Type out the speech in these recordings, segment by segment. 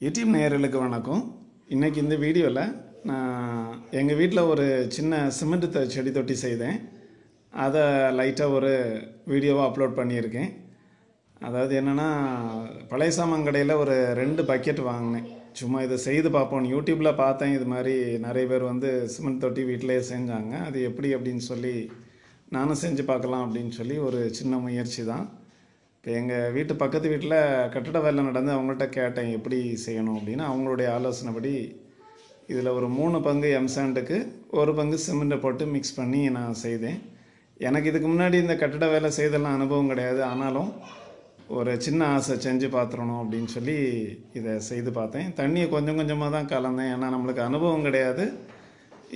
YouTube நேயர்களுக்கு வணக்கம். இன்றைக்கி இந்த வீடியோவில் நான் எங்கள் வீட்டில் ஒரு சின்ன சிமெண்ட் த- செடி தொட்டி செய்தேன். அதை லைட்டாக ஒரு வீடியோவாக அப்லோட் பண்ணியிருக்கேன். அதாவது என்னென்னா பழைய சாமான் கடையில் ஒரு ரெண்டு பக்கெட் வாங்கினேன். சும்மா இதை செய்து பார்ப்போம் யூடியூப்பில் பார்த்தேன். இது மாதிரி நிறைய பேர் வந்து சிமெண்ட் தொட்டி வீட்டிலேயே செஞ்சாங்க. அது எப்படி அப்படின்னு சொல்லி நானும் செஞ்சு பார்க்கலாம் அப்படின்னு சொல்லி ஒரு சின்ன முயற்சி தான். இப்போ எங்கள் வீட்டு பக்கத்து வீட்டில் கட்டட வேலை நடந்து அவங்கள்ட்ட கேட்டேன் எப்படி செய்யணும் அப்படின்னு. அவங்களுடைய ஆலோசனைப்படி இதில் ஒரு மூணு பங்கு எம்சாண்டுக்கு ஒரு பங்கு சிமெண்ட்டை போட்டு மிக்ஸ் பண்ணி நான் செய்தேன். எனக்கு இதுக்கு முன்னாடி இந்த கட்டட வேலை செய்தெல்லாம் அனுபவம் கிடையாது. ஆனாலும் ஒரு சின்ன ஆசை செஞ்சு பார்த்துடணும் அப்படின்னு சொல்லி இதை செய்து பார்த்தேன். தண்ணியை கொஞ்சம் கொஞ்சமாக தான் கலந்தேன். ஏன்னா நம்மளுக்கு அனுபவம் கிடையாது.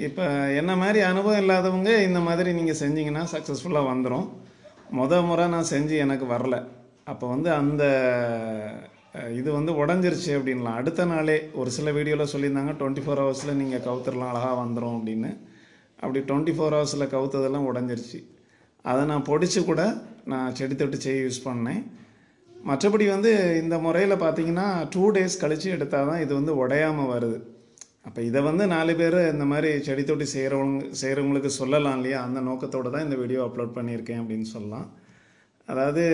இப்போ என்ன மாதிரி அனுபவம் இல்லாதவங்க இந்த மாதிரி நீங்கள் செஞ்சிங்கன்னா சக்ஸஸ்ஃபுல்லாக வந்துடும் முத முறை நான் செஞ்சு எனக்கு வரல. அப்போ வந்து அந்த இது வந்து உடஞ்சிருச்சு அப்படின்லாம் அடுத்த நாளே ஒரு சில வீடியோவில் சொல்லியிருந்தாங்க டுவெண்ட்டி ஃபோர் ஹவர்ஸில் நீங்கள் கவுத்துடலாம் அழகாக வந்துடும் அப்படின்னு. அப்படி டுவெண்ட்டி ஃபோர் ஹவர்ஸில் கவுத்ததெல்லாம் உடஞ்சிருச்சு. அதை நான் பொடிச்சு கூட நான் செடி தொட்டி செய்ய யூஸ் பண்ணேன். மற்றபடி வந்து இந்த முறையில் பார்த்தீங்கன்னா டூ டேஸ் கழித்து எடுத்தால் தான் இது வந்து உடையாமல் வருது. அப்போ இதை வந்து நாலு பேர் இந்த மாதிரி செடி தொட்டி செய்கிறவங்க செய்கிறவங்களுக்கு சொல்லலாம் இல்லையா? அந்த நோக்கத்தோடு தான் இந்த வீடியோ அப்லோட் பண்ணியிருக்கேன் அப்படின்னு சொல்லலாம். அதாவது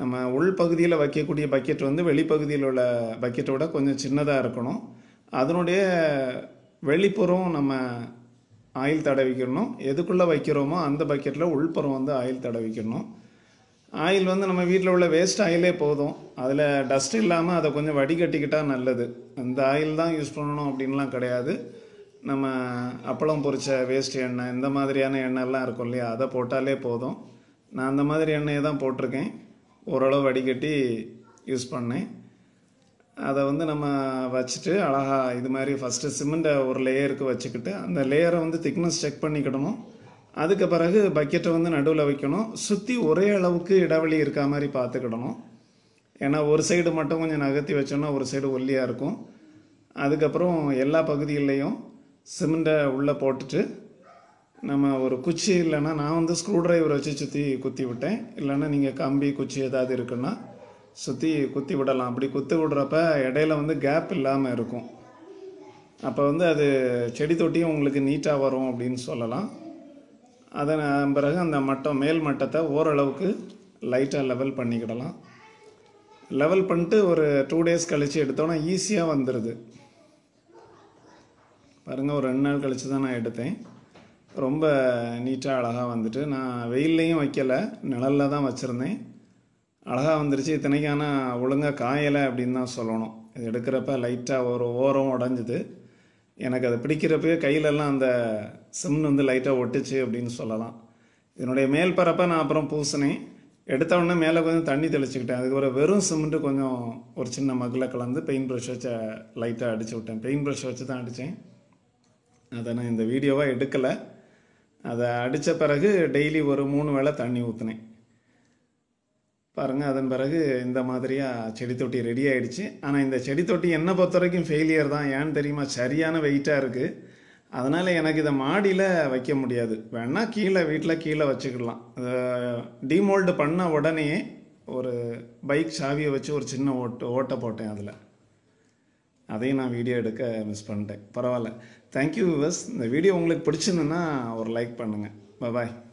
நம்ம உள் பகுதியில் வைக்கக்கூடிய பக்கெட் வந்து வெளிப்பகுதியில் உள்ள பக்கெட்டோட கொஞ்சம் சின்னதாக இருக்கணும். அதனுடைய வெளிப்புறம் நம்ம ஆயில் தடவிக்கணும். எதுக்குள்ளே வைக்கிறோமோ அந்த பக்கெட்டில் உள்புறம் வந்து ஆயில் தடவிக்கணும். ஆயில் வந்து நம்ம வீட்டில் உள்ள வேஸ்ட் ஆயிலே போதும். அதில் டஸ்ட் இல்லாமல் அதை கொஞ்சம் வடிகட்டிக்கிட்டால் நல்லது. அந்த ஆயில் தான் யூஸ் பண்ணணும் அப்படின்லாம் கிடையாது. நம்ம அப்பளம் பொரித்த வேஸ்ட் எண்ணெய் இந்த மாதிரியான எண்ணெய்லாம் இருக்கும் இல்லையா? அதை போட்டாலே போதும். நான் அந்த மாதிரி எண்ணெயை தான் போட்டிருக்கேன். ஓரளவு வடிகட்டி யூஸ் பண்ணேன். அதை வந்து நம்ம வச்சுட்டு அழகா இது மாதிரி ஃபஸ்ட்டு சிமெண்ட்டை ஒரு லேயருக்கு வச்சுக்கிட்டு அந்த லேயரை வந்து திக்னஸ் செக் பண்ணிக்கிடணும். அதுக்கு பிறகு பக்கெட்டை வந்து நடுவில் வைக்கணும். சுற்றி ஒரே அளவுக்கு இடைவெளி இருக்கா மாதிரி பார்த்துக்கிடணும். ஏன்னா ஒரு சைடு மட்டும் கொஞ்சம் நகர்த்தி வச்சோன்னா ஒரு சைடு ஒல்லியாக இருக்கும். அதுக்கப்புறம் எல்லா பகுதிகள்லையும் சிமெண்ட்டை உள்ளே போட்டுட்டு நம்ம ஒரு குச்சி இல்லைன்னா நான் வந்து ஸ்க்ரூ டிரைவர் வச்சு சுற்றி குத்தி விட்டேன். இல்லைன்னா நீங்கள் கம்பி குச்சி ஏதாவது இருக்குன்னா சுற்றி குத்தி விடலாம். அப்படி குத்தி விடுறப்ப இடையில வந்து கேப் இல்லாமல் இருக்கும். அப்போ வந்து அது செடி தொட்டியும் உங்களுக்கு நீட்டாக வரும் அப்படின்னு சொல்லலாம். அதன் பிறகு அந்த மட்டம் மேல் மட்டத்தை ஓரளவுக்கு லைட்டாக லெவல் பண்ணிக்கிடலாம். லெவல் பண்ணிட்டு ஒரு டூ டேஸ் கழித்து எடுத்தோன்னா ஈஸியாக வந்துடுது பாருங்கள் ஒரு ரெண்டு நாள் கழித்து தான் நான் எடுத்தேன். ரொம்ப நீட்டாக அழகாக வந்துட்டு. நான் வெயில்லையும் வைக்கலை நிழலில் தான் வச்சுருந்தேன். அழகாக வந்துருச்சு. இத்தனைக்கு ஆனால் ஒழுங்காக காயலை அப்படின்னு தான் சொல்லணும். இது எடுக்கிறப்ப லைட்டாக ஒரு ஓரம் உடஞ்சிது. எனக்கு அதை பிடிக்கிறப்பவே கையிலெல்லாம் அந்த சிம்னு வந்து லைட்டாக ஒட்டுச்சு அப்படின்னு சொல்லலாம். இதனுடைய மேல் பரப்பை நான் அப்புறம் பூசினேன். எடுத்த உடனே மேலே கொஞ்சம் தண்ணி தெளிச்சுக்கிட்டேன். அதுக்கப்புறம் வெறும் சிமெண்ட்டு கொஞ்சம் ஒரு சின்ன மகில் கலந்து பெயிண்ட் ப்ரஷ் வச்ச லைட்டாக அடிச்சு விட்டேன். பெயிண்ட் ப்ரஷ் வச்சு தான் அடித்தேன் அதை நான் இந்த வீடியோவாக எடுக்கலை. அதை அடித்த பிறகு டெய்லி ஒரு மூணு வேளை தண்ணி ஊற்றினேன் பாருங்கள் அதன் பிறகு இந்த மாதிரியாக செடி தொட்டி ரெடி ஆகிடுச்சு ஆனால் இந்த செடி தொட்டி என்னை பொறுத்த வரைக்கும் ஃபெயிலியர் தான். ஏன்னு தெரியுமா? சரியான வெயிட்டாக இருக்குது அதனால் எனக்கு இதை மாடியில் வைக்க முடியாது. வேணால் கீழே வீட்டில் கீழே வச்சுக்கலாம். டிமோல்டு பண்ண உடனே ஒரு பைக் சாவியை வச்சு ஒரு சின்ன ஓட்டு ஓட்டை போட்டேன் அதில். அதையும் நான் வீடியோ எடுக்க மிஸ் பண்ணிட்டேன். பரவாயில்ல. தேங்க்யூ விவஸ் இந்த வீடியோ உங்களுக்கு பிடிச்சிருந்துன்னா ஒரு லைக் பண்ணுங்கள் பாய்